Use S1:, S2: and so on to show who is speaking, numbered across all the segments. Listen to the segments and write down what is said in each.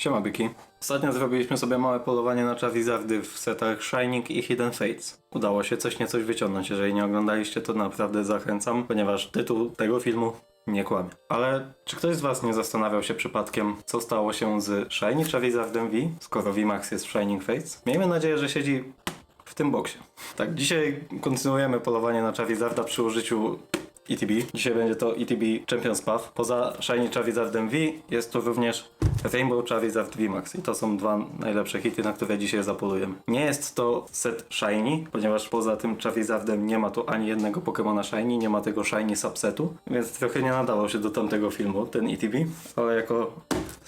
S1: Siema byki. Ostatnio zrobiliśmy sobie małe polowanie na Charizardy w setach Shining i Hidden Fates. Udało się coś niecoś wyciągnąć. Jeżeli nie oglądaliście, to naprawdę zachęcam, ponieważ tytuł tego filmu nie kłamie. Ale czy ktoś z was nie zastanawiał się przypadkiem, co stało się z Shiny Charizardem V, skoro VMAX jest w Shining Fates? Miejmy nadzieję, że siedzi w tym boksie. Tak, dzisiaj kontynuujemy polowanie na Charizarda przy użyciu ETB. Dzisiaj będzie to ETB Champions Path. Poza Shiny Charizardem V jest to również Rainbow Charizard VMAX i to są dwa najlepsze hity, na które dzisiaj zapolujemy. Nie jest to set Shiny, ponieważ poza tym Charizardem nie ma tu ani jednego Pokemona Shiny, nie ma tego Shiny subsetu, więc trochę nie nadawał się do tamtego filmu, ten ETB, ale jako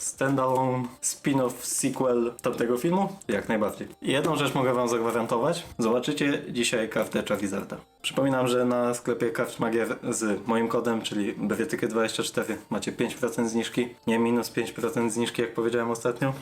S1: standalone spin-off sequel tamtego filmu? Jak najbardziej. Jedną rzecz mogę wam zagwarantować. Zobaczycie dzisiaj kartę Charizarda. Przypominam, że na sklepie kart Magier z moim kodem, czyli BWTK24 macie 5% zniżki, nie minus 5% zniżki jak powiedziałem ostatnio.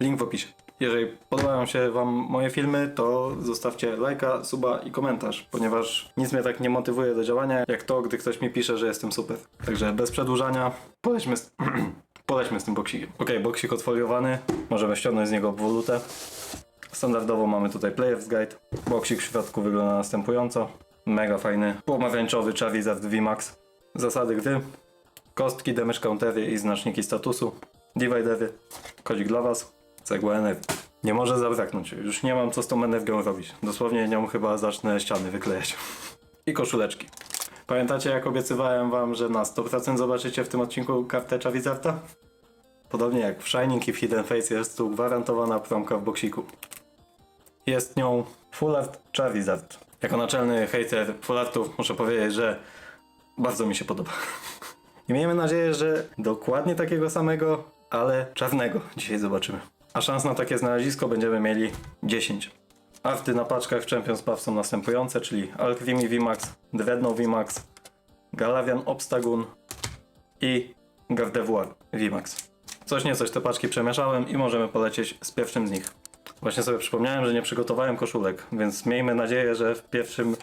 S1: Link w opisie. Jeżeli podobają się Wam moje filmy, to zostawcie lajka, suba i komentarz, ponieważ nic mnie tak nie motywuje do działania, jak to, gdy ktoś mi pisze, że jestem super. Także bez przedłużania, polećmy polećmy z tym boksikiem. Ok, boksik odfoliowany, możemy ściągnąć z niego obwolutę. Standardowo mamy tutaj Player's Guide. Boksik w środku wygląda następująco. Mega fajny, pomarańczowy Charizard VMAX. Zasady gry. Kostki, damage countery i znaczniki statusu. Dividery. Kodzik dla was. Cegła energii. Nie może zabraknąć. Już nie mam co z tą energią robić. Dosłownie nią chyba zacznę ściany wyklejać. I koszuleczki. Pamiętacie jak obiecywałem wam, że na 100% zobaczycie w tym odcinku kartę Charizarda? Podobnie jak w Shining i w Hidden Face jest tu gwarantowana promka w boksiku. Jest nią Full Art Charizard. Jako naczelny hater Full Artów muszę powiedzieć, że bardzo mi się podoba. I miejmy nadzieję, że dokładnie takiego samego, ale czarnego dzisiaj zobaczymy. A szans na takie znalezisko będziemy mieli 10. Arty na paczkach w Champions Path są następujące, czyli Alchemy VMAX, Dreadnought VMAX, Galavian Obstagoon i Gardevoir VMAX. Coś nie coś te paczki przemieszałem i możemy polecieć z pierwszym z nich. Właśnie sobie przypomniałem, że nie przygotowałem koszulek, więc miejmy nadzieję, że w pierwszym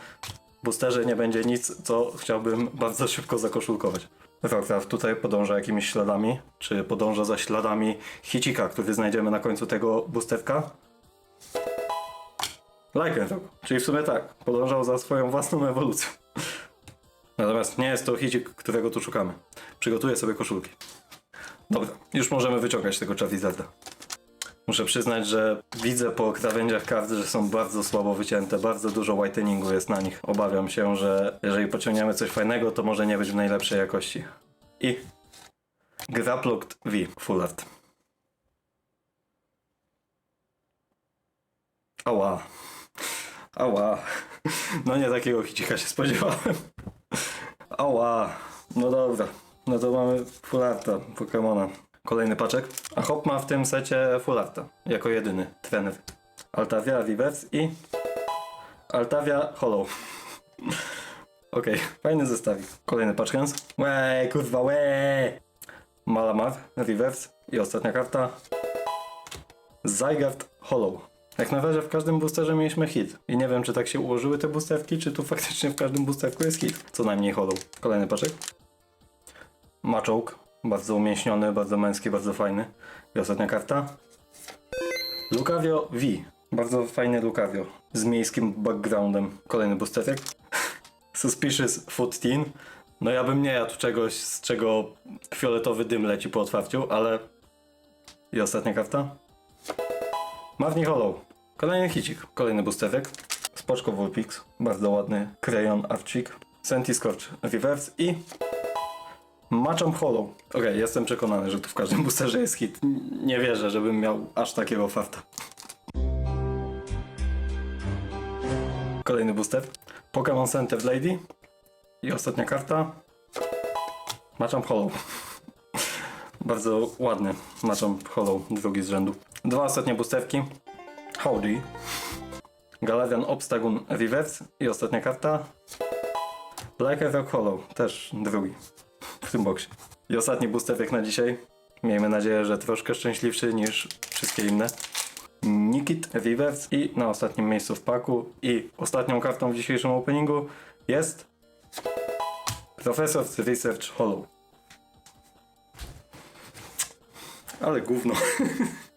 S1: boosterze nie będzie nic, co chciałbym bardzo szybko zakoszulkować. Warcraft tutaj podąża jakimiś śladami, czy podąża za śladami Hicika, który znajdziemy na końcu tego boosterka. Lycanroc, czyli w sumie tak, podążał za swoją własną ewolucją. Natomiast nie jest to Hicik, którego tu szukamy. Przygotuję sobie koszulki. Dobra, już możemy wyciągać tego Charizarda. Muszę przyznać, że widzę po krawędziach kart, że są bardzo słabo wycięte, bardzo dużo whiteningu jest na nich. Obawiam się, że jeżeli pociągniemy coś fajnego, to może nie być w najlepszej jakości. I Graplocked V Full Art. Ała. Ała. No nie takiego hicika się spodziewałem. Ała. No dobra. No to mamy Full Arta Pokemona. Kolejny paczek. A Hop ma w tym secie Full Arta. Jako jedyny trener. Altavia Reverse i Altavia Hollow. Okej, fajny zestawik. Kolejny paczkens. Łej, kurwa, łej! Malamar, Reverse i ostatnia karta. Zygarde Hollow. Jak na razie w każdym boosterze mieliśmy hit. I nie wiem, czy tak się ułożyły te boosterki, czy tu faktycznie w każdym boosterku jest hit. Co najmniej Hollow. Kolejny paczek. Machołk. Bardzo umięśniony, bardzo męski, bardzo fajny. I ostatnia karta. Lucario V. Bardzo fajny Lucario. Z miejskim backgroundem. Kolejny boosterek. Suspicious Food Teen. No ja bym nie jadł czegoś, z czego fioletowy dym leci po otwarciu, ale... I ostatnia karta. Marni Hollow. Kolejny hicik. Kolejny boosterek. Spoczko Vulpix. Bardzo ładny Crayon Archik. Senti Scorch Reverse i... Machamp Hollow. Okej, jestem przekonany, że tu w każdym boosterze jest hit. Nie wierzę, żebym miał aż takiego farta. Kolejny booster. Pokémon Center Lady. I ostatnia karta. Machamp Hollow. Bardzo ładny Machamp Hollow, drugi z rzędu. Dwa ostatnie boosterki. Howdy. Galavian Obstagoon Reverse. I ostatnia karta. Black Rock Hollow, też drugi w tym boksie. I ostatni boosterek na dzisiaj. Miejmy nadzieję, że troszkę szczęśliwszy niż wszystkie inne. Nikit Reverse i na ostatnim miejscu w paku i ostatnią kartą w dzisiejszym openingu jest Professor's Research Hollow. Ale gówno.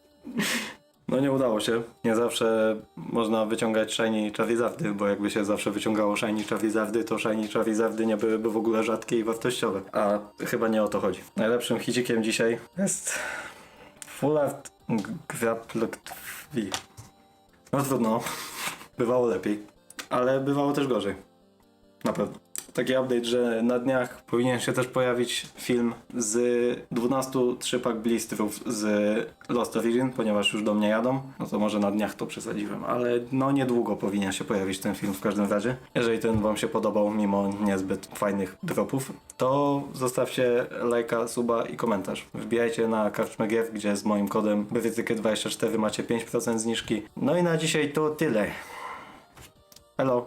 S1: No nie udało się. Nie zawsze można wyciągać shiny Charizardy, bo jakby się zawsze wyciągało shiny Charizardy, to shiny Charizardy nie byłyby w ogóle rzadkie i wartościowe. A chyba nie o to chodzi. Najlepszym hicikiem dzisiaj jest Full Art. No trudno. Bywało lepiej. Ale bywało też gorzej. Na pewno. Taki update, że na dniach powinien się też pojawić film z 12 trzypak blistrów z Lost Origin, ponieważ już do mnie jadą. No to może na dniach to przesadziłem, ale no niedługo powinien się pojawić ten film w każdym razie. Jeżeli ten wam się podobał, mimo niezbyt fajnych dropów, to zostawcie lajka, suba i komentarz. Wbijajcie na Karczmę gdzie z moim kodem BWTK24 macie 5% zniżki. No i na dzisiaj to tyle. Hello.